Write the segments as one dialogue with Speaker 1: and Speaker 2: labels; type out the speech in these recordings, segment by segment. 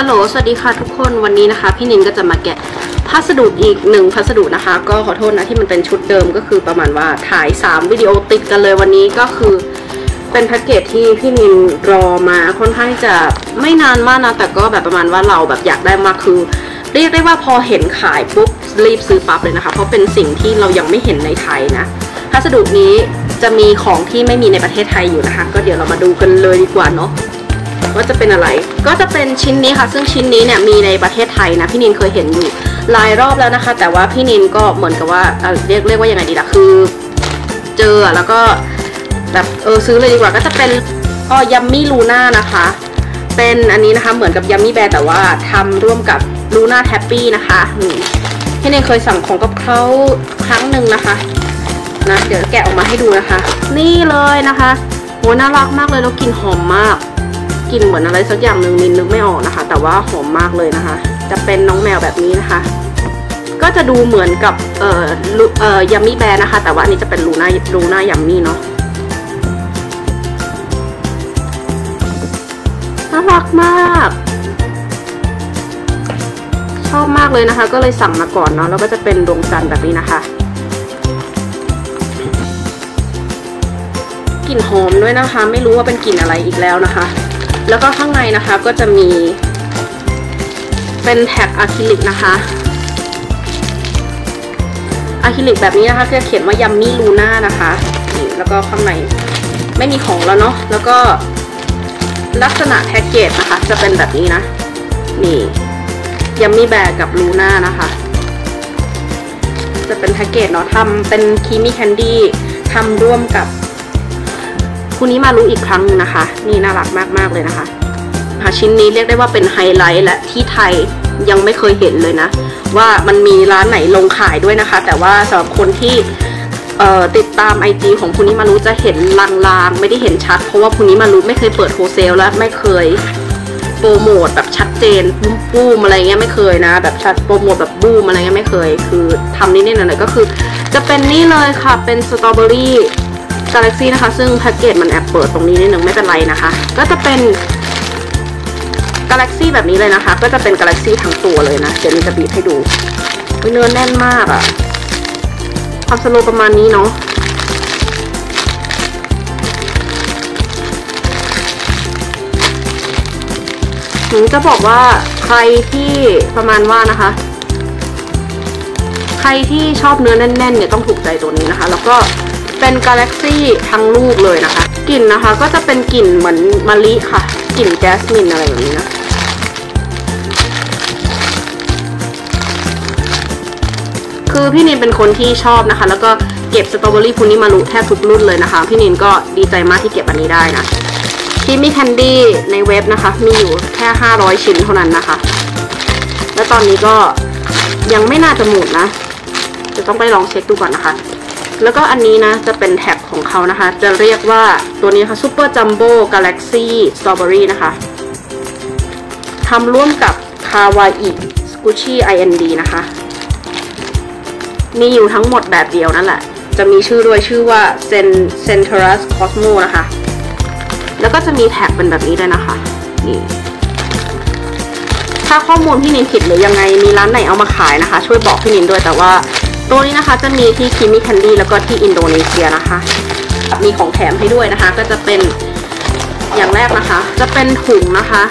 Speaker 1: ฮัลโหล สวัสดีค่ะทุกคน วันนี้นะคะ พี่นินก็จะมาแกะพัสดุอีกหนึ่งพัสดุนะคะ ก็ขอโทษนะที่มันเป็นชุดเดิมก็คือประมาณว่าถ่าย 3 วิดีโอติดกันเลยวันนี้ก็คือเป็นแพ็กเกจที่พี่นินรอมาค่อนข้างจะไม่นานมากนะ แต่ก็แบบประมาณว่าเราแบบอยากได้มากคือ เรียกได้ว่าพอเห็นขายปุ๊บรีบซื้อปั๊บเลยนะคะ เพราะเป็นสิ่งที่เรายังไม่เห็นในไทยนะ พัสดุนี้จะมีของที่ไม่มีในประเทศไทยอยู่นะคะ ก็เดี๋ยวเรามาดูกันเลยดีกว่าเนาะ ว่าจะเป็นอะไร ก็จะเป็นชิ้นนี้ค่ะ ซึ่งชิ้นนี้เนี่ยมีในประเทศไทยนะพี่นินเคยเห็นอยู่หลายรอบแล้วนะคะ แต่ว่าพี่นินก็เหมือนกับว่าเอ่อเรียกเรียกว่ายังไงดีล่ะคือ เจอแล้วก็แบบเออซื้อเลยดีกว่าก็จะเป็นอ๋อยัมมี่ลูน่านะคะ เป็นอันนี้นะคะเหมือนกับยัมมี่แบร์แต่ว่าทำร่วมกับลูน่าแทปปี้นะคะนี่พี่นินเคยสั่งของกับเขาครั้งหนึ่งนะคะนะเดี๋ยวแกะออกมาให้ดูนะคะ นี่เลยนะคะโหน่ารักมากเลยแล้วกลิ่นหอมมาก กลิ่นเหมือนอะไรสักอย่างหนึ่งมินนึกไม่ออกนะคะ แต่ว่าหอมมากเลยนะคะ จะเป็นน้องแมวแบบนี้นะคะ ก็จะดูเหมือนกับเอ่อเอ่อยัมมี่แบร์นะคะ แต่ว่าอันนี้จะเป็นลูน่าลูน่ายัมมี่เนาะน่ารักมาก ชอบมากเลยนะคะ ก็เลยสั่งมาก่อนเนาะแล้วก็จะเป็นดวงจันทร์แบบนี้นะคะกลิ่นหอมด้วยนะคะ ไม่รู้ว่าเป็นกลิ่นอะไรอีกแล้วนะคะ แล้วก็ข้างในนะคะก็จะมี เป็นแท็กอะคริลิกนะคะอะคริลิกแบบนี้นะคะจะเขียนว่ายัมมี่ลูน่านะคะนี่แล้วก็ข้างในไม่มีของแล้วเนาะแล้วก็ลักษณะแพ็กเกจนะคะ จะเป็นแบบนี้นะนี่ยัมมี่แบร์กับลูน่านะคะ จะเป็นแพ็กเกจเนาะทำเป็นคีมี่แคนดี้ทำร่วมกับ คู่นี้มารู้อีกครั้งนะคะ นี่น่ารักมากๆเลยนะคะค่ะชิ้นนี้เรียกได้ว่าเป็นไฮไลท์และที่ไทยยังไม่เคยเห็นเลยนะ ว่ามันมีร้านไหนลงขายด้วยนะคะ แต่ว่าสำหรับคนที่ติดตาม IG ของพูนี้มารู้จะเห็นลางๆ ไม่ได้เห็นชัด เพราะว่าพูนี้มารู้ไม่เคยเปิดโฮเซลและไม่เคยโปรโมทแบบชัดเจนบูมๆอะไรเงี้ยไม่เคยนะ แบบชัดโปรโมทแบบบูมอะไรเงี้ยไม่เคย คือทำนิดๆหน่อยๆก็คือ จะเป็นนี่เลยค่ะเป็นสตรอเบอรี่ Galaxy นะคะ ซึ่งแพ็กเกจมันแอบเปิดตรงนี้นิดนึงไม่เป็นไรนะคะ ก็จะเป็น Galaxy แบบนี้เลยนะคะ ก็จะเป็น Galaxy ทั้งตัวเลยนะ เดี๋ยวนี้จะบีบให้ดูเนื้อแน่นมากอะความสโลประมาณนี้เนาะหนูจะบอกว่าใครที่ประมาณว่านะคะ ใครที่ชอบเนื้อแน่นๆเนี่ยต้องถูกใจตัวนี้นะคะ แล้วก็ เป็นกาแล็กซี่ทั้งลูกเลยนะคะ กลิ่นนะคะก็จะเป็นกลิ่นเหมือนมะลิค่ะ กลิ่นแจสมินอะไรแบบนี้นะคือพี่นินเป็นคนที่ชอบนะคะ แล้วก็เก็บสตรอเบอรี่พูนิมารุแทบทุกรุ่นเลยนะคะ พี่นินก็ดีใจมากที่เก็บอันนี้ได้นะที่มีแคนดี้ในเว็บนะคะ มีอยู่แค่ 500 ชิ้นเท่านั้นนะคะ และตอนนี้ก็ยังไม่น่าจะหมดนะ จะต้องไปลองเช็คดูก่อนนะคะ แล้วก็อันนี้นะจะเป็นแท็กของเขานะคะ จะเรียกว่าตัวนี้ค่ะซูเปอร์จัมโบ้กาแล็กซี่สตรอเบอรี่นะคะทำร่วมกับคาวาอิสกุชี่ไอเอ็นดีนะคะ มีอยู่ทั้งหมดแบบเดียวนั่นแหละ จะมีชื่อด้วยชื่อว่าเซนเซนเทรัสคอสโมนะคะ แล้วก็จะมีแท็กเป็นแบบนี้ด้วยนะคะ นี่ถ้าข้อมูลพี่นินผิดหรือยังไงมีร้านไหนเอามาขายนะคะ ช่วยบอกพี่นินด้วยแต่ว่า ตัวนี้นะคะจะมีที่คิมิแคนดี้แล้วก็ที่อินโดนีเซียนะคะ มีของแถมให้ด้วยนะคะ ก็จะเป็นอย่างแรกนะคะ จะเป็นถุงนะคะ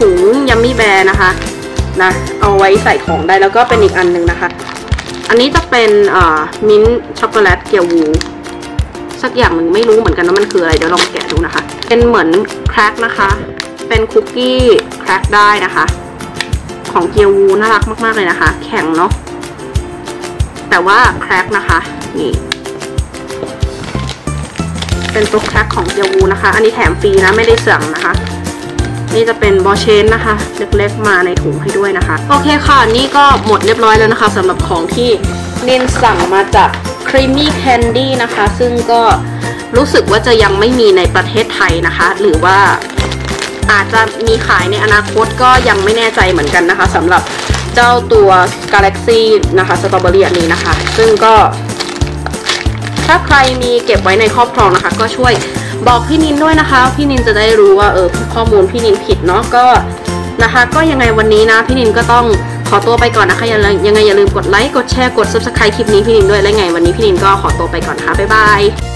Speaker 1: ถุงยัมมี่แบร์นะคะนะเอาไว้ใส่ของได้แล้วก็เป็นอีกอันหนึ่งนะคะ อันนี้จะเป็นมิ้นช็อกโกแลตเกียววูสักอย่างหนึ่งไม่รู้เหมือนกันว่ามันคืออะไรเดี๋ยวลองแกะดูนะคะ เป็นเหมือนแครกนะคะ เป็นคุกกี้แครกได้นะคะ ของเกียววูน่ารักมากๆเลยนะคะ แข็งเนาะ แต่ว่าแครกนะคะนี่เป็นตัวแครกของเกียวูนะคะ อันนี้แถมฟรีนะไม่ได้สั่งนะคะ นี่จะเป็นบอเชนนะคะ เล็กๆมาในถุงให้ด้วยนะคะ โอเคค่ะ นี่ก็หมดเรียบร้อยแล้วนะคะสำหรับของที่นินสั่งมาจาก Creamy Candy นะคะ ซึ่งก็รู้สึกว่าจะยังไม่มีในประเทศไทยนะคะ หรือว่าอาจจะมีขายในอนาคตก็ยังไม่แน่ใจเหมือนกันนะคะสำหรับ เจ้าตัว Galaxy นะคะสตรอเบอรี่อันนี้นะคะ ซึ่งก็ถ้าใครมีเก็บไว้ในครอบครองนะคะ ก็ช่วยบอกพี่นินด้วยนะคะ พี่นินจะได้รู้ว่าเออข้อมูลพี่นินผิดเนาะก็นะคะ ก็ยังไงวันนี้นะ พี่นินก็ต้องขอตัวไปก่อนนะคะยังยังไงอย่าลืมกดไลค์กดแชร์กด subscribe คลิปนี้พี่นินด้วยและไงวันนี้พี่นินก็ขอตัวไปก่อนค่ะบ๊ายบาย